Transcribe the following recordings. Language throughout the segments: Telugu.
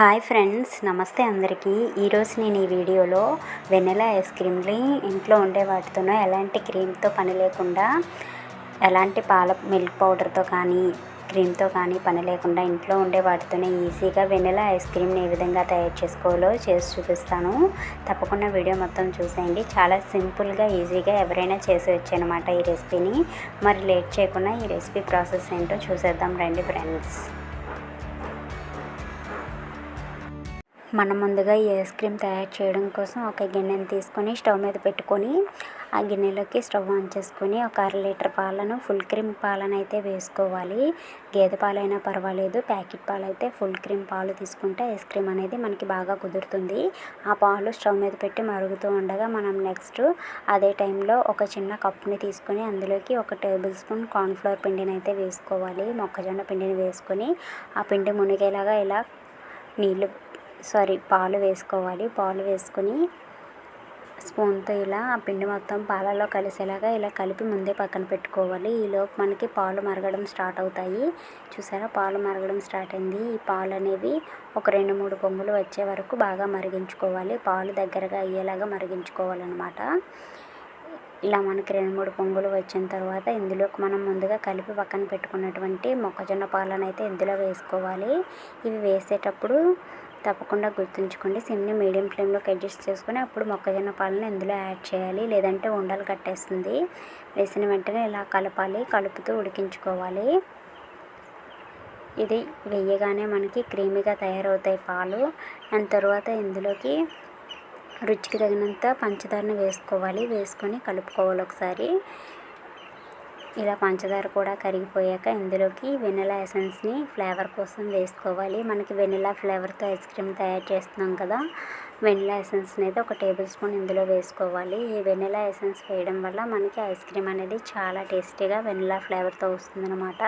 హాయ్ ఫ్రెండ్స్ నమస్తే అందరికీ. ఈరోజు నేను ఈ వీడియోలో వెనిలా ఐస్ క్రీమ్ని ఇంట్లో ఉండే వాటితోనో ఎలాంటి క్రీమ్తో పని లేకుండా ఎలాంటి పాల మిల్క్ పౌడర్తో కానీ క్రీమ్తో కానీ పని లేకుండా ఇంట్లో ఉండే వాటితోనే ఈజీగా వెనిలా ఐస్ క్రీమ్ని ఏ విధంగా తయారు చేసుకోవాలో చేసి చూపిస్తాను. తప్పకుండా వీడియో మొత్తం చూసేయండి. చాలా సింపుల్గా ఈజీగా ఎవరైనా చేసి వచ్చానమాట ఈ రెసిపీని. మరి లేట్ చేయకుండా ఈ రెసిపీ ప్రాసెస్ ఏంటో చూసేద్దాం రండి ఫ్రెండ్స్. మనం ముందుగా ఈ ఐస్ క్రీమ్ తయారు చేయడం కోసం ఒక గిన్నెని తీసుకొని స్టవ్ మీద పెట్టుకొని ఆ గిన్నెలోకి స్టవ్ ఆన్ చేసుకొని ఒక అర లీటర్ పాలను ఫుల్ క్రీమ్ పాలను అయితే వేసుకోవాలి. గేదె పాలైనా పర్వాలేదు. ప్యాకెట్ పాలు అయితే ఫుల్ క్రీమ్ పాలు తీసుకుంటే ఐస్ క్రీమ్ అనేది మనకి బాగా కుదురుతుంది. ఆ పాలు స్టవ్ మీద పెట్టి మరుగుతూ ఉండగా మనం నెక్స్ట్ అదే టైంలో ఒక చిన్న కప్పుని తీసుకొని అందులోకి ఒక టేబుల్ స్పూన్ కార్న్ఫ్లవర్ పిండిని అయితే వేసుకోవాలి. మొక్కజొన్న పిండిని వేసుకొని ఆ పిండి మునిగేలాగా ఇలా నీళ్ళు సారీ పాలు వేసుకోవాలి. పాలు వేసుకొని స్పూన్తో ఇలా ఆ పిండి మొత్తం పాలలో కలిసేలాగా ఇలా కలిపి ముందే పక్కన పెట్టుకోవాలి. ఈలోపు మనకి పాలు మరగడం స్టార్ట్ అవుతాయి. చూసారా? పాలు మరగడం స్టార్ట్ అయింది. ఈ పాలు అనేవి ఒక రెండు మూడు పొంగులు వచ్చే వరకు బాగా మరిగించుకోవాలి. పాలు దగ్గరగా అయ్యేలాగా మరిగించుకోవాలన్నమాట. ఇలా మనకి రెండు మూడు పొంగులు వచ్చిన తర్వాత ఇందులోకి మనం ముందుగా కలిపి పక్కన పెట్టుకున్నటువంటి మొక్కజొన్న పాలనైతే ఇందులో వేసుకోవాలి. ఇవి వేసేటప్పుడు తప్పకుండా గుర్తుంచుకోండి. సిమ్ని మీడియం ఫ్లేమ్లోకి అడ్జస్ట్ చేసుకొని అప్పుడు మొక్కజొన్న పాలను ఇందులో యాడ్ చేయాలి. లేదంటే ఉండలు కట్టేస్తుంది. వేసిన వెంటనే ఇలా కలపాలి. కలుపుతూ ఉడికించుకోవాలి. ఇది వేయగానే మనకి క్రీమీగా తయారవుతాయి పాలు. అండ్ తర్వాత ఇందులోకి రుచికి తగినంత పంచదారని వేసుకోవాలి. వేసుకొని కలుపుకోవాలి ఒకసారి. ఇలా పంచదార కూడా కరిగిపోయాక ఇందులోకి వెనిలా ఎసెన్స్ని ఫ్లేవర్ కోసం వేసుకోవాలి. మనకి వెనిలా ఫ్లేవర్తో ఐస్ క్రీమ్ తయారు చేస్తున్నాం కదా వెనిలా ఎసెన్స్ అనేది ఒక టేబుల్ స్పూన్ ఇందులో వేసుకోవాలి. ఈ వెనిలా ఎసెన్స్ వేయడం వల్ల మనకి ఐస్ క్రీమ్ అనేది చాలా టేస్టీగా వెనిలా ఫ్లేవర్తో వస్తుందన్నమాట.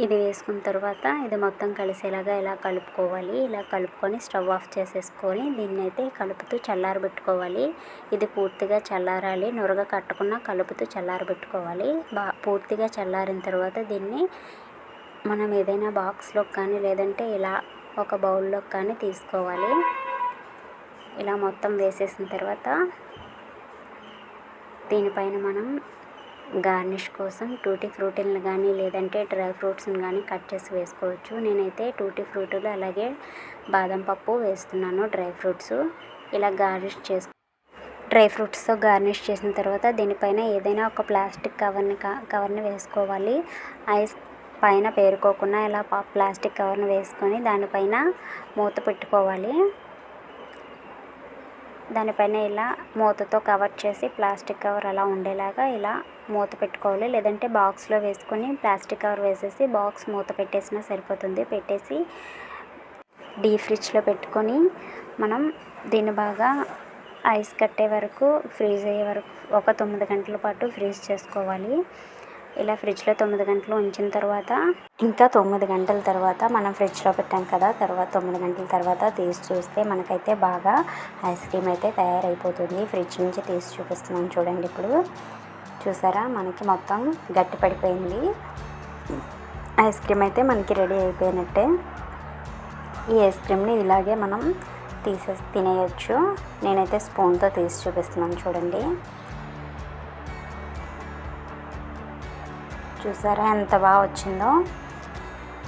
ఇది వేసుకున్న తర్వాత ఇది మొత్తం కలిసేలాగా ఇలా కలుపుకోవాలి. ఇలా కలుపుకొని స్టవ్ ఆఫ్ చేసేసుకొని దీన్ని అయితే కలుపుతూ చల్లారబెట్టుకోవాలి. ఇది పూర్తిగా చల్లారాలి. నురగ కట్టకుండా కలుపుతూ చల్లారబెట్టుకోవాలి. బా పూర్తిగా చల్లారిన తర్వాత దీన్ని మనం ఏదైనా బాక్స్లో కానీ లేదంటే ఇలా ఒక బౌల్లో కానీ తీసుకోవాలి. ఇలా మొత్తం వేసేసిన తర్వాత దీనిపైన మనం గార్నిష్ కోసం టూటీ ఫ్రూటీలను కానీ లేదంటే డ్రై ఫ్రూట్స్ని కానీ కట్ చేసి వేసుకోవచ్చు. నేనైతే టూటీ ఫ్రూటీలు అలాగే బాదం పప్పు వేస్తున్నాను డ్రై ఫ్రూట్స్. ఇలా గార్నిష్ చేసు డ్రై ఫ్రూట్స్తో గార్నిష్ చేసిన తర్వాత దీనిపైన ఏదైనా ఒక ప్లాస్టిక్ కవర్ని కవర్ని వేసుకోవాలి. ఐస్ పైన పేరుకోకుండా ఇలా ప్లాస్టిక్ కవర్ని వేసుకొని దానిపైన మూత పెట్టుకోవాలి. దానిపైన ఇలా మూతతో కవర్ చేసి ప్లాస్టిక్ కవర్ అలా ఉండేలాగా ఇలా మూత పెట్టుకోవాలి. లేదంటే బాక్స్లో వేసుకొని ప్లాస్టిక్ కవర్ వేసేసి బాక్స్ మూత పెట్టేసినా సరిపోతుంది. పెట్టేసి డీ ఫ్రిడ్జ్లో పెట్టుకొని మనం దీన్ని బాగా ఐస్ కట్టే వరకు ఫ్రీజ్ అయ్యే వరకు ఒక తొమ్మిది గంటల పాటు ఫ్రీజ్ చేసుకోవాలి. ఇలా ఫ్రిడ్జ్లో తొమ్మిది గంటలు ఉంచిన తర్వాత ఇంకా తొమ్మిది గంటల తర్వాత మనం ఫ్రిడ్జ్లో పెట్టాం కదా తర్వాత తొమ్మిది గంటల తర్వాత తీసి చూస్తే మనకైతే బాగా ఐస్ క్రీమ్ అయితే తయారైపోతుంది. ఫ్రిడ్జ్ నుంచి తీసి చూపిస్తున్నాం చూడండి ఇప్పుడు. చూసారా? మనకి మొత్తం గట్టి పడిపోయింది. ఐస్ క్రీమ్ అయితే మనకి రెడీ అయిపోయినట్టే. ఈ ఐస్ క్రీమ్ని ఇలాగే మనం తీసే తినేయచ్చు. నేనైతే స్పూన్తో తీసి చూపిస్తున్నాను చూడండి. చూసారా ఎంత బాగా వచ్చిందో?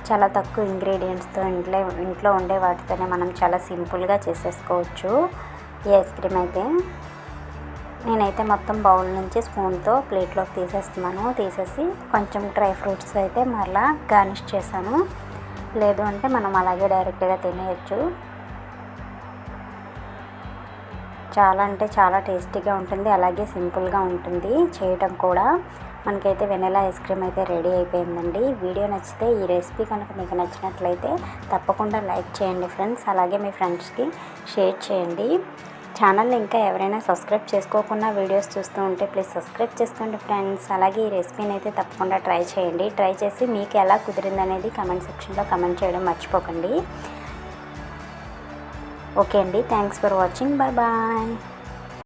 చాలా తక్కువ ఇంగ్రీడియంట్స్తో ఇంట్లో ఇంట్లో ఉండే వాటితోనే మనం చాలా సింపుల్గా చేసేసుకోవచ్చు. ఈ ఐస్ క్రీమ్ అయితే నేనైతే మొత్తం బౌల్ నుంచి స్పూన్తో ప్లేట్లోకి తీసేస్తున్నాను. తీసేసి కొంచెం డ్రై ఫ్రూట్స్ అయితే మరలా గార్నిష్ చేశాను. లేదు అంటే మనం అలాగే డైరెక్ట్గా తినేయచ్చు. చాలా అంటే చాలా టేస్టీగా ఉంటుంది. అలాగే సింపుల్గా ఉంటుంది. చేయటం కూడా మనకైతే వెనెలా ఐస్ క్రీమ్ అయితే రెడీ అయిపోయిందండి. వీడియో నచ్చితే ఈ రెసిపీ కనుక మీకు నచ్చినట్లయితే తప్పకుండా లైక్ చేయండి ఫ్రెండ్స్. అలాగే మీ ఫ్రెండ్స్కి షేర్ చేయండి. ఛానల్ని ఇంకా ఎవరైనా సబ్స్క్రైబ్ చేసుకోకుండా వీడియోస్ చూస్తూ ఉంటే ప్లీజ్ సబ్స్క్రైబ్ చేసుకోండి ఫ్రెండ్స్. అలాగే ఈ రెసిపీని అయితే తప్పకుండా ట్రై చేయండి. ట్రై చేసి మీకు ఎలా కుదిరింది అనేది కమెంట్ సెక్షన్లో కమెంట్ చేయడం మర్చిపోకండి. ఓకే అండి. Thanks for watching. Bye bye.